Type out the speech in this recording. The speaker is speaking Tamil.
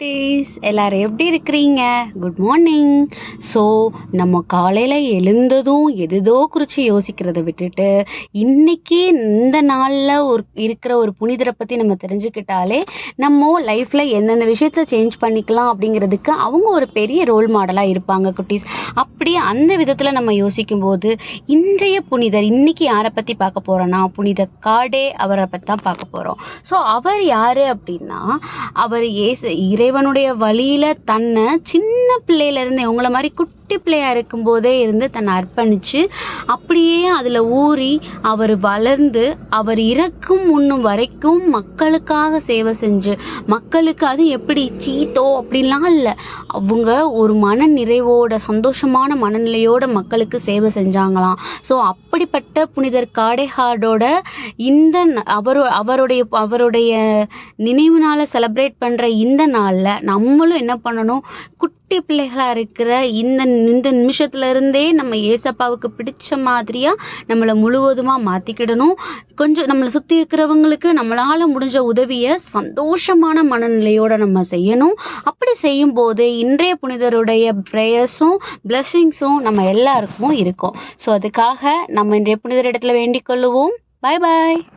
டேஸ் எல்லோரும் எப்படி இருக்கிறீங்க? குட் மார்னிங் ஸோ நம்ம காலையில் எழுந்ததும் எதுதோ குறித்து யோசிக்கிறத விட்டுட்டு இன்றைக்கி இந்த நாளில் ஒரு இருக்கிற ஒரு புனிதரை பற்றி நம்ம தெரிஞ்சுக்கிட்டாலே நம்ம லைஃப்பில் எந்தெந்த விஷயத்தில் சேஞ்ச் பண்ணிக்கலாம் அப்படிங்கிறதுக்கு அவங்க ஒரு பெரிய ரோல் மாடலாக இருப்பாங்க குட்டீஸ். அப்படி அந்த விதத்தில் நம்ம யோசிக்கும்போது இன்றைய புனிதர் இன்றைக்கி யாரை பற்றி பார்க்க போகிறோன்னா புனித காடே அவரை பற்றி தான் பார்க்க போகிறோம் ஸோ அவர் யார் அப்படின்னா அவர் ஏசு இறைவனுடைய வழியில் தன்னை சின்ன பிள்ளையிலேருந்து உங்களை மாதிரி குட்டி பிள்ளையாக இருக்கும்போதே இருந்து தன்னை அர்ப்பணித்து அப்படியே அதில் ஊறி அவர் வளர்ந்து அவர் இறக்கும் முன்னும் வரைக்கும் மக்களுக்காக சேவை செஞ்சு மக்களுக்கு அது எப்படி சீத்தோ அப்படிலாம் இல்லை. அவங்க ஒரு மன நிறைவோட சந்தோஷமான மனநிலையோட மக்களுக்கு சேவை செஞ்சாங்களாம். ஸோ அப்படிப்பட்ட புனிதர் காடைஹார்டோட இந்த அவர் அவரோ அவருடைய அவருடைய நினைவு நாளை செலப்ரேட் பண்ணுற இந்த நாள் நாளில் நம்மளும் என்ன பண்ணணும்? குட்டி பிள்ளைகளாக இருக்கிற இந்த இந்த நிமிஷத்துல இருந்தே நம்ம ஏசப்பாவுக்கு பிடிச்ச மாதிரியாக நம்மளை முழுவதுமாக மாற்றிக்கிடணும் கொஞ்சம் நம்மளை சுற்றி இருக்கிறவங்களுக்கு நம்மளால் முடிஞ்ச உதவியை சந்தோஷமான மனநிலையோடு நம்ம செய்யணும். அப்படி செய்யும்போது இன்றைய புனிதருடைய ப்ரேயர்ஸும் பிளெஸ்ஸிங்ஸும் நம்ம எல்லாருக்கும் இருக்கும். ஸோ அதுக்காக நம்ம இன்றைய புனிதர் இடத்துல வேண்டிக் கொள்ளுவோம். பாய் பாய்